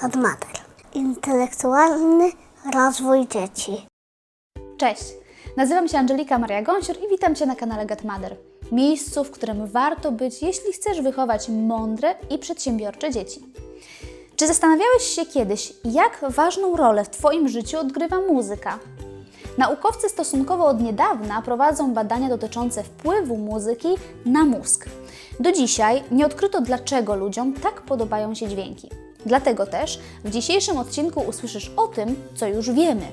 Kadmater. Intelektualny rozwój dzieci. Cześć, nazywam się Angelika Maria Gąsior i witam Cię na kanale GetMother. Miejscu, w którym warto być, jeśli chcesz wychować mądre i przedsiębiorcze dzieci. Czy zastanawiałeś się kiedyś, jak ważną rolę w Twoim życiu odgrywa muzyka? Naukowcy stosunkowo od niedawna prowadzą badania dotyczące wpływu muzyki na mózg. Do dzisiaj nie odkryto, dlaczego ludziom tak podobają się dźwięki. Dlatego też w dzisiejszym odcinku usłyszysz o tym, co już wiemy: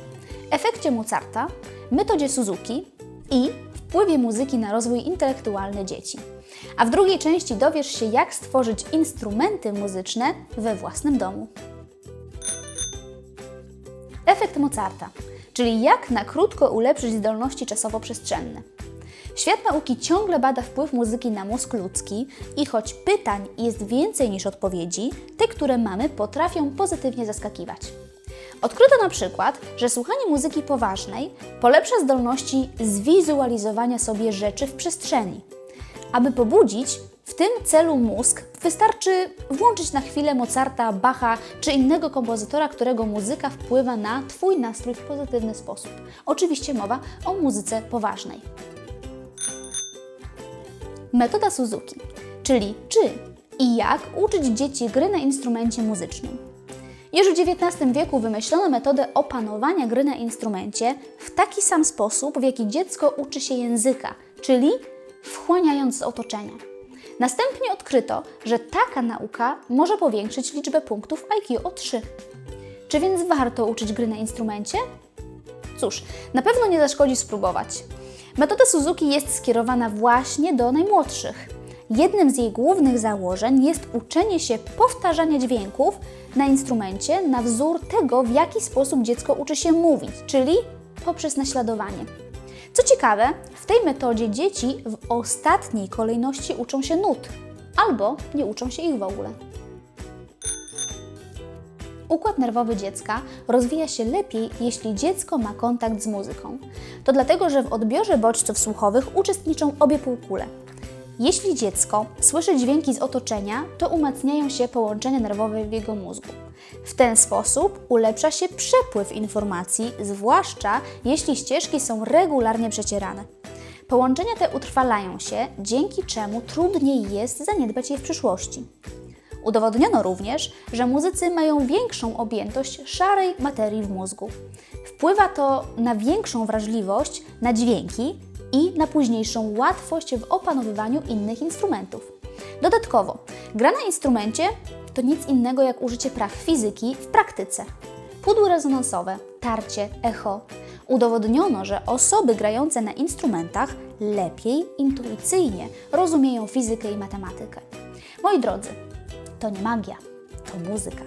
efekcie Mozarta, metodzie Suzuki i wpływie muzyki na rozwój intelektualny dzieci. A w drugiej części dowiesz się, jak stworzyć instrumenty muzyczne we własnym domu. Efekt Mozarta, czyli jak na krótko ulepszyć zdolności czasowo-przestrzenne. Świat nauki ciągle bada wpływ muzyki na mózg ludzki i choć pytań jest więcej niż odpowiedzi, te, które mamy, potrafią pozytywnie zaskakiwać. Odkryto na przykład, że słuchanie muzyki poważnej polepsza zdolności zwizualizowania sobie rzeczy w przestrzeni. Aby pobudzić w tym celu mózg, wystarczy włączyć na chwilę Mozarta, Bacha czy innego kompozytora, którego muzyka wpływa na Twój nastrój w pozytywny sposób. Oczywiście mowa o muzyce poważnej. Metoda Suzuki, czyli czy i jak uczyć dzieci gry na instrumencie muzycznym. Już w XIX wieku wymyślono metodę opanowania gry na instrumencie w taki sam sposób, w jaki dziecko uczy się języka, czyli wchłaniając z otoczenia. Następnie odkryto, że taka nauka może powiększyć liczbę punktów IQ o 3. Czy więc warto uczyć gry na instrumencie? Cóż, na pewno nie zaszkodzi spróbować. Metoda Suzuki jest skierowana właśnie do najmłodszych. Jednym z jej głównych założeń jest uczenie się powtarzania dźwięków na instrumencie na wzór tego, w jaki sposób dziecko uczy się mówić, czyli poprzez naśladowanie. Co ciekawe, w tej metodzie dzieci w ostatniej kolejności uczą się nut albo nie uczą się ich w ogóle. Układ nerwowy dziecka rozwija się lepiej, jeśli dziecko ma kontakt z muzyką. To dlatego, że w odbiorze bodźców słuchowych uczestniczą obie półkule. Jeśli dziecko słyszy dźwięki z otoczenia, to umacniają się połączenia nerwowe w jego mózgu. W ten sposób ulepsza się przepływ informacji, zwłaszcza jeśli ścieżki są regularnie przecierane. Połączenia te utrwalają się, dzięki czemu trudniej jest zaniedbać je w przyszłości. Udowodniono również, że muzycy mają większą objętość szarej materii w mózgu. Wpływa to na większą wrażliwość na dźwięki i na późniejszą łatwość w opanowywaniu innych instrumentów. Dodatkowo, gra na instrumencie to nic innego jak użycie praw fizyki w praktyce. Pudły rezonansowe, tarcie, echo. Udowodniono, że osoby grające na instrumentach lepiej intuicyjnie rozumieją fizykę i matematykę. Moi drodzy, to nie magia, to muzyka.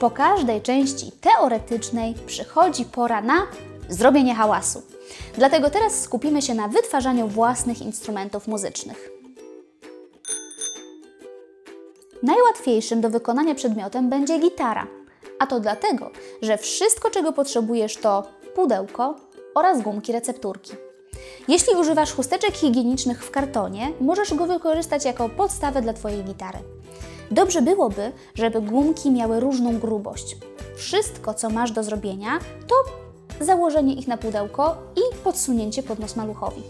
Po każdej części teoretycznej przychodzi pora na zrobienie hałasu. Dlatego teraz skupimy się na wytwarzaniu własnych instrumentów muzycznych. Najłatwiejszym do wykonania przedmiotem będzie gitara, a to dlatego, że wszystko, czego potrzebujesz, to pudełko oraz gumki recepturki. Jeśli używasz chusteczek higienicznych w kartonie, możesz go wykorzystać jako podstawę dla Twojej gitary. Dobrze byłoby, żeby gumki miały różną grubość. Wszystko, co masz do zrobienia, to założenie ich na pudełko i podsunięcie pod nos maluchowi.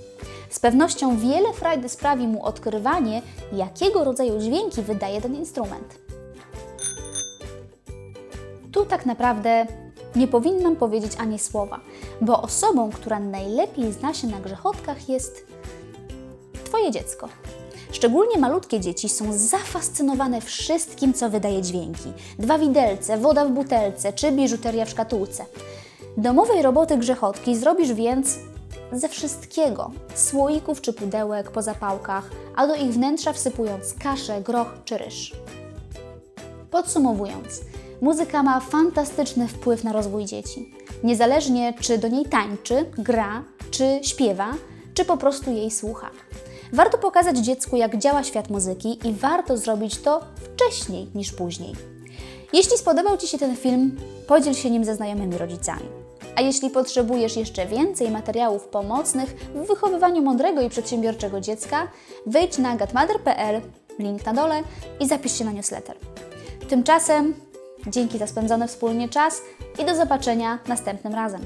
Z pewnością wiele frajdy sprawi mu odkrywanie, jakiego rodzaju dźwięki wydaje ten instrument. Tu tak naprawdę nie powinnam powiedzieć ani słowa, bo osobą, która najlepiej zna się na grzechotkach jest Twoje dziecko. Szczególnie malutkie dzieci są zafascynowane wszystkim, co wydaje dźwięki. Dwa widelce, woda w butelce czy biżuteria w szkatułce. Domowej roboty grzechotki zrobisz więc ze wszystkiego. Słoików czy pudełek po zapałkach, a do ich wnętrza wsypując kaszę, groch czy ryż. Podsumowując, muzyka ma fantastyczny wpływ na rozwój dzieci. Niezależnie czy do niej tańczy, gra, czy śpiewa, czy po prostu jej słucha. Warto pokazać dziecku, jak działa świat muzyki i warto zrobić to wcześniej niż później. Jeśli spodobał Ci się ten film, podziel się nim ze znajomymi rodzicami. A jeśli potrzebujesz jeszcze więcej materiałów pomocnych w wychowywaniu mądrego i przedsiębiorczego dziecka, wejdź na gatmother.pl, link na dole i zapisz się na newsletter. Tymczasem Dzięki za spędzony wspólnie czas i do zobaczenia następnym razem.